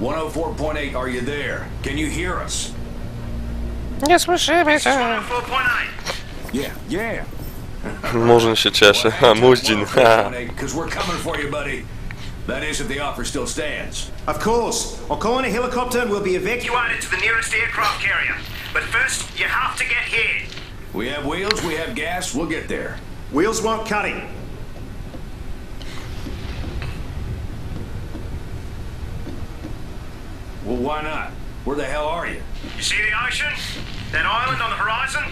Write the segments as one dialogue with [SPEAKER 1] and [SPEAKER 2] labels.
[SPEAKER 1] 104.8, are you there? Can you hear us?
[SPEAKER 2] Nie słyszymy cię.
[SPEAKER 3] 4.8.
[SPEAKER 1] Yeah, yeah.
[SPEAKER 2] Murzyn się cieszy. Ha, Muździn. Ha.
[SPEAKER 1] 104.8, because we're coming for you, buddy. That is, if the offer still stands.
[SPEAKER 4] Of course. I'll call in a helicopter and we'll be evacuated.
[SPEAKER 3] Evacuated to the nearest aircraft carrier. But first, you have to get here.
[SPEAKER 1] We have wheels, we have gas, we'll get there.
[SPEAKER 4] Wheels won't cut him.
[SPEAKER 1] Well, why not? Where the hell are you?
[SPEAKER 3] You see the ocean? That island on the horizon?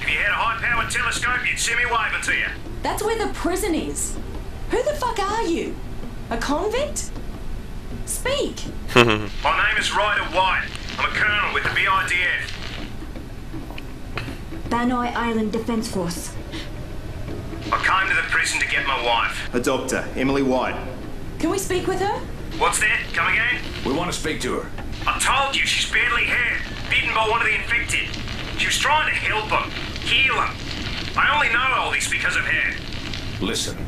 [SPEAKER 3] If you had a high-powered telescope, you'd see me waving to you.
[SPEAKER 5] That's where the prison is. Who the fuck are you? A convict? Speak.
[SPEAKER 3] My name is Ryder White. I'm a colonel with the BIDF.
[SPEAKER 6] Banoi Island Defense Force.
[SPEAKER 3] I came to the prison to get my wife.
[SPEAKER 4] A doctor, Emily White.
[SPEAKER 5] Can we speak with her?
[SPEAKER 3] What's that? Come again?
[SPEAKER 1] We want to speak to her.
[SPEAKER 3] I told you she's badly hurt, bitten by one of the infected. She was trying to help him, heal him. I only know all this because of her.
[SPEAKER 1] Listen,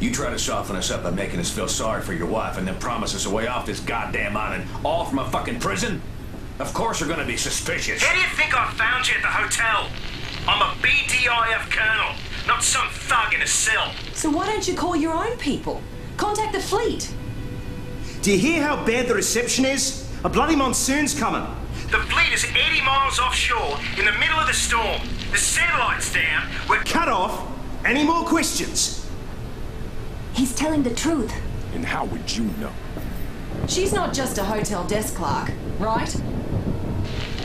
[SPEAKER 1] you try to soften us up by making us feel sorry for your wife and then promise us a way off this goddamn island, all from a fucking prison? Of course we're gonna be suspicious.
[SPEAKER 3] How do you think I found you at the hotel? I'm a BDIF colonel, not some thug in a cell.
[SPEAKER 5] So why don't you call your own people? Contact the fleet.
[SPEAKER 4] Do you hear how bad the reception is? A bloody monsoon's coming.
[SPEAKER 3] The fleet is 80 miles offshore in the middle of the storm. The satellite's down. We're
[SPEAKER 4] Cut off. Any more questions?
[SPEAKER 6] He's telling the truth.
[SPEAKER 1] And how would you know?
[SPEAKER 5] She's not just a hotel desk clerk, right?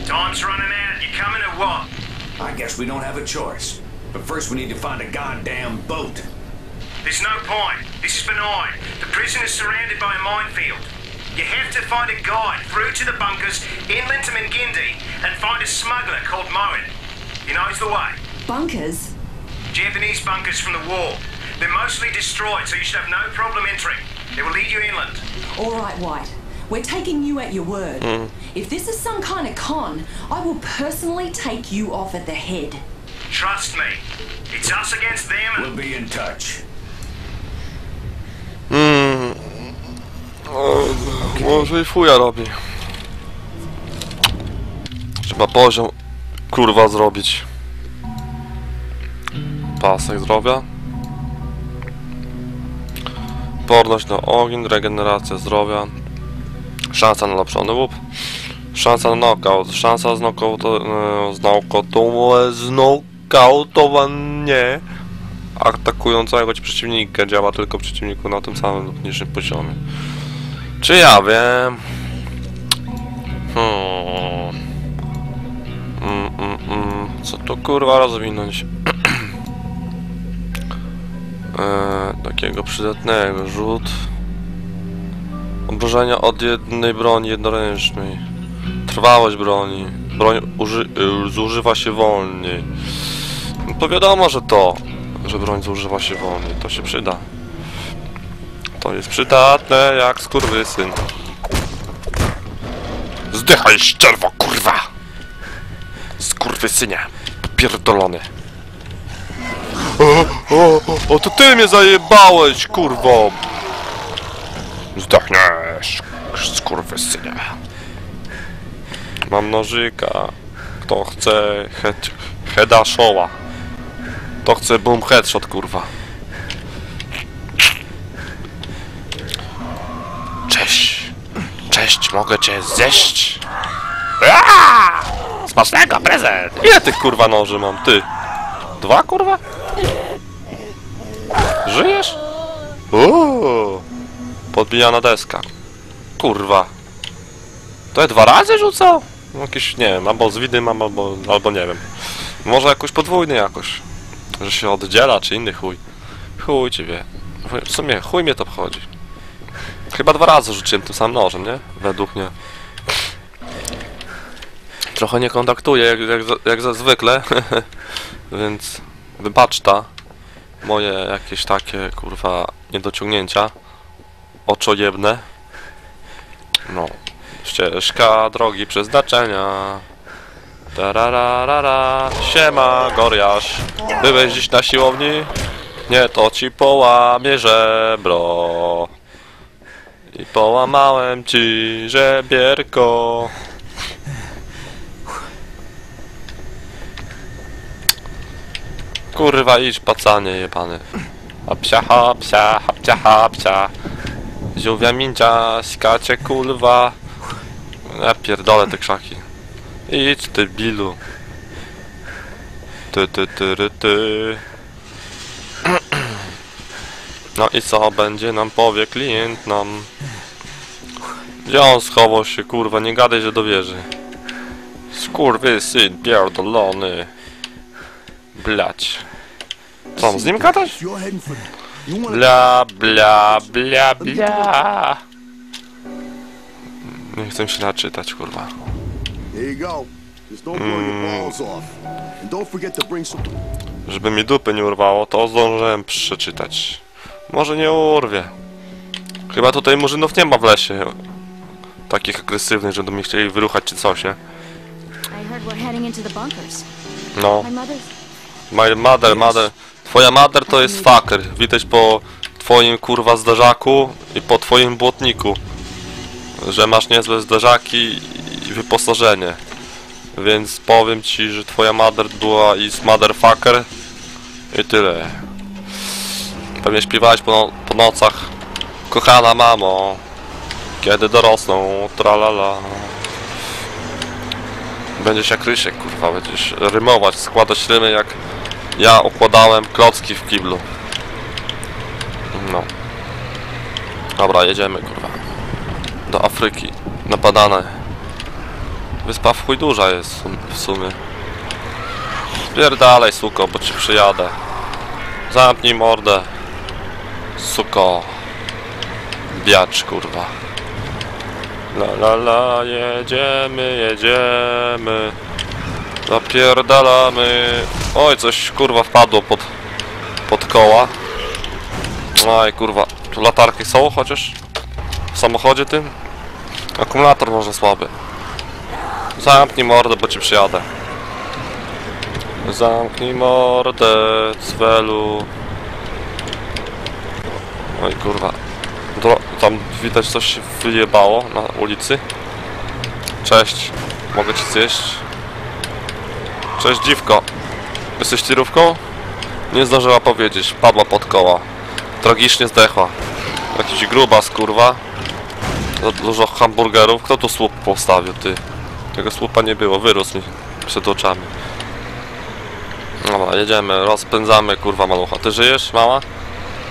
[SPEAKER 3] Time's running out. You coming or what?
[SPEAKER 1] I guess we don't have a choice. But first we need to find a goddamn boat.
[SPEAKER 3] There's no point. This is benign. The prison is surrounded by a minefield. You have to find a guide through to the bunkers inland to Mingindi and find a smuggler called Moen. He knows the way.
[SPEAKER 5] Bunkers?
[SPEAKER 3] Japanese bunkers from the war. They're mostly destroyed, so you should have no problem entering. They will lead you inland.
[SPEAKER 5] All right, White. We're taking you at your word. Hmm. If this is some kind of con, I will personally take you off at the head.
[SPEAKER 3] Trust me. It's us against them and
[SPEAKER 1] We'll be in touch.
[SPEAKER 2] Może i fuja robi. Trzeba poziom kurwa zrobić. Pasek zdrowia. Porność na ogień, regeneracja zdrowia. Szansa na lepszony łup. Szansa na knockout. Szansa znokauto, e, znokautowanie atakującego ci przeciwnika działa tylko przeciwniku na tym samym lub niższym poziomie. Czy ja wiem? Hmm. Mm, mm, mm. Co to kurwa rozwinąć? eee, takiego przydatnego. Rzut. Obrażenia od jednej broni jednoręcznej. Trwałość broni. Broń y, zużywa się wolniej. No to wiadomo, że to, że broń zużywa się wolniej, to się przyda. To jest przydatne jak skurwysyn. Zdychaj ścierwo, kurwa! Skurwysynie, pierdolony. O, o, o, to ty mnie zajebałeś, kurwo! Zdechniesz, skurwysynie. Mam nożyka. Kto chce head, heada showa? To chce boom headshot, kurwa. Cześć. Cześć, mogę cię zjeść? Aaaa! Smacznego, prezent! Ile tych kurwa noży mam? Ty? Dwa kurwa? Żyjesz? Uuu. Podbijana deska. Kurwa. To ja dwa razy rzucał? Jakiś, nie wiem, albo z widym, albo, albo nie wiem. Może jakoś podwójny jakoś. Że się oddziela, czy inny chuj. Chuj ci wie. W sumie chuj mnie to obchodzi. Chyba dwa razy rzuciłem tym samym nożem, nie? Według mnie. Trochę nie kontaktuję, jak, jak, jak zwykle. Więc wybacz ta moje jakieś takie, kurwa, niedociągnięcia. Oczojebne. No. Ścieżka drogi przeznaczenia. Tarararara, siema, Goriasz. Byłeś dziś na siłowni? Nie, to ci połamie żebro. I połamałem ci żebierko. Kurwa, idź pacanie jebany. Hapsia, hapsia, hapsia, hapsia. Ziółwia mincia, skacie kulwa. Ja pierdolę te krzaki. Idź ty bilu. Ty, ty, ty, ty, ty. No i co będzie nam powie klient nam? Gdzie on schował się kurwa, nie gadaj, że do wieży. Skurwysyn pierdolony. Blać. Co, z nim gadać? Bla bla bla bla. Nie chcę się naczytać, kurwa.
[SPEAKER 7] Bring some.
[SPEAKER 2] Żeby mi dupy nie urwało, to zdążyłem przeczytać. Może nie urwie. Chyba tutaj murzynów nie ma w lesie. Takich agresywnych, że mnie chcieli wyruchać czy coś, nie? No.
[SPEAKER 6] My
[SPEAKER 2] mother, mother. Twoja mother to jest fucker. Widać po twoim kurwa zderzaku i po twoim błotniku. Że masz niezłe zderzaki i wyposażenie. Więc powiem ci, że twoja mother była is motherfucker. I tyle. Pewnie śpiewałeś po, no po nocach. Kochana mamo, kiedy dorosną, tralala. Będziesz jak Rysiek, kurwa, będziesz rymować, składać rymy jak ja układałem klocki w kiblu. No. Dobra, jedziemy, kurwa. Do Afryki. Napadane. Wyspa w chuj duża jest w sumie. Spierdalaj, suko, bo ci przyjadę. Zamknij mordę. Suko. Biacz, kurwa. La la la, jedziemy, jedziemy. Zapierdalamy. Oj, coś kurwa wpadło pod, pod koła. Oj, kurwa. Tu latarki są chociaż? W samochodzie tym? Akumulator może słaby. Zamknij mordę, bo ci przyjadę. Zamknij mordę, cwelu. Oj, kurwa. Do, tam widać coś się wyjebało na ulicy. Cześć. Mogę ci zjeść? Cześć dziwko. Jesteś tirówką? Nie zdążyła powiedzieć. Padła pod koła. Tragicznie zdechła. Jakiś grubas, kurwa. Za dużo hamburgerów. Kto tu słup postawił, ty? Tego słupa nie było. Wyrósł mi przed oczami. Dobra, jedziemy. Rozpędzamy, kurwa, malucha. Ty żyjesz, mała?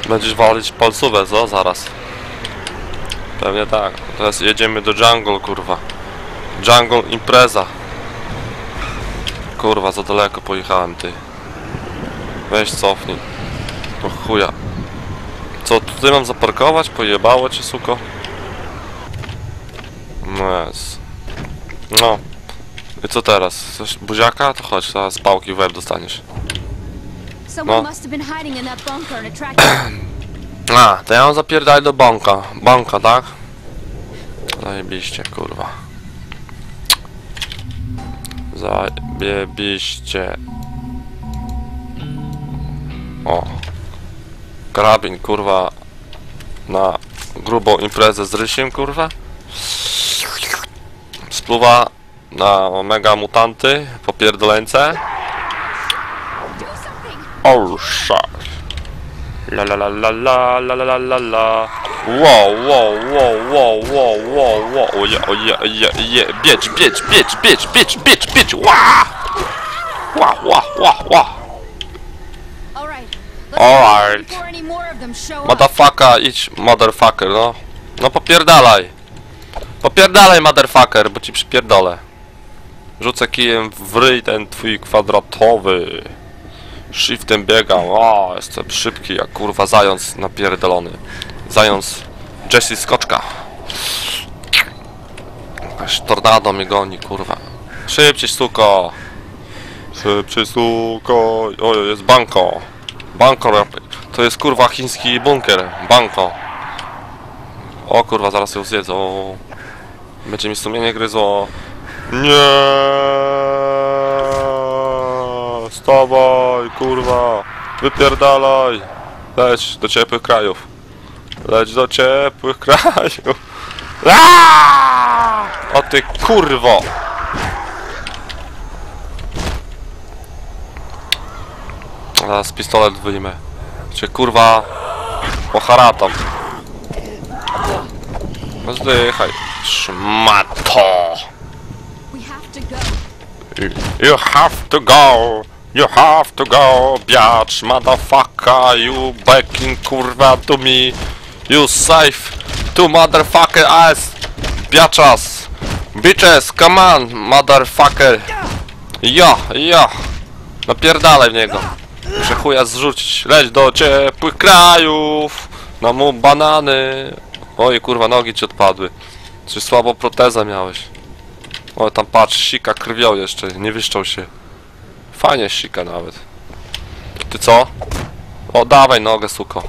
[SPEAKER 2] Będziesz walić palcówę, co? Zaraz. Pewnie tak. Teraz jedziemy do jungle, kurwa. Jungle impreza. Kurwa, za daleko pojechałem, ty. Weź cofnij. O chuja. Co, tutaj mam zaparkować? Pojebało cię, suko? No jest. No. I co teraz? Coś buziaka? To chodź, zaraz pałki w łeb dostaniesz.
[SPEAKER 6] Attracted.
[SPEAKER 2] A, to ja mam zapierdaj do banka. Banka, tak? Zajebiście, kurwa. Zajebiście. O. Karabin, kurwa. Na grubą imprezę z rysiem, kurwa. Spluwa na mega mutanty po pierdolęce.
[SPEAKER 6] Do something!
[SPEAKER 2] Oh shit. La la la la la la la la la la. Wow, wow, wow, wow, wow, wow, wow. Oh yeah, oh yeah, oh yeah, yeah. Bitch, bitch, bitch, bitch, bitch, bitch, bitch. Wah! Wah, wah, wah, wah.
[SPEAKER 6] All right. Let's
[SPEAKER 2] All
[SPEAKER 6] go
[SPEAKER 2] right.
[SPEAKER 6] Before any more of them show up.
[SPEAKER 2] Motherfucker, idź, motherfucker, no. No popierdalaj. Popierdalaj, motherfucker, bo ci przypierdolę. Rzucę kijem w ryj ten twój kwadratowy. Shiftem biegam. O, jestem szybki jak kurwa zając napierdolony. Zając Jesse Skoczka. Jakaś tornado mnie goni, kurwa. Szybciej, suko. Szybciej, suko. O, jest banko. Banko, to jest kurwa chiński bunkier. Banko. O kurwa, zaraz ją zjedzą. Będzie mi sumienie gryzło. Nie. Stawaj, kurwa. Wypierdalaj. Leć do ciepłych krajów. Leć do ciepłych krajów. Aaaa! O ty kurwo! Zaraz pistolet wyjmę. Cię kurwa poharatam. Zdychaj. Szmato! You have to go! You have to go, biatch, motherfucker, you backing kurwa to me. You safe to motherfucker ass, biatchas. Bitches, come on, motherfucker. Ja, ja. Napierdalaj w niego. Muszę chuja zrzucić. Leć do ciepłych krajów. Na mu banany. Oj kurwa, nogi ci odpadły. Czy słabo protezę miałeś? O, tam patrz, sika krwią jeszcze, nie wyszczał się. Fajnie sika nawet. Ty co? O, dawaj nogę, suko.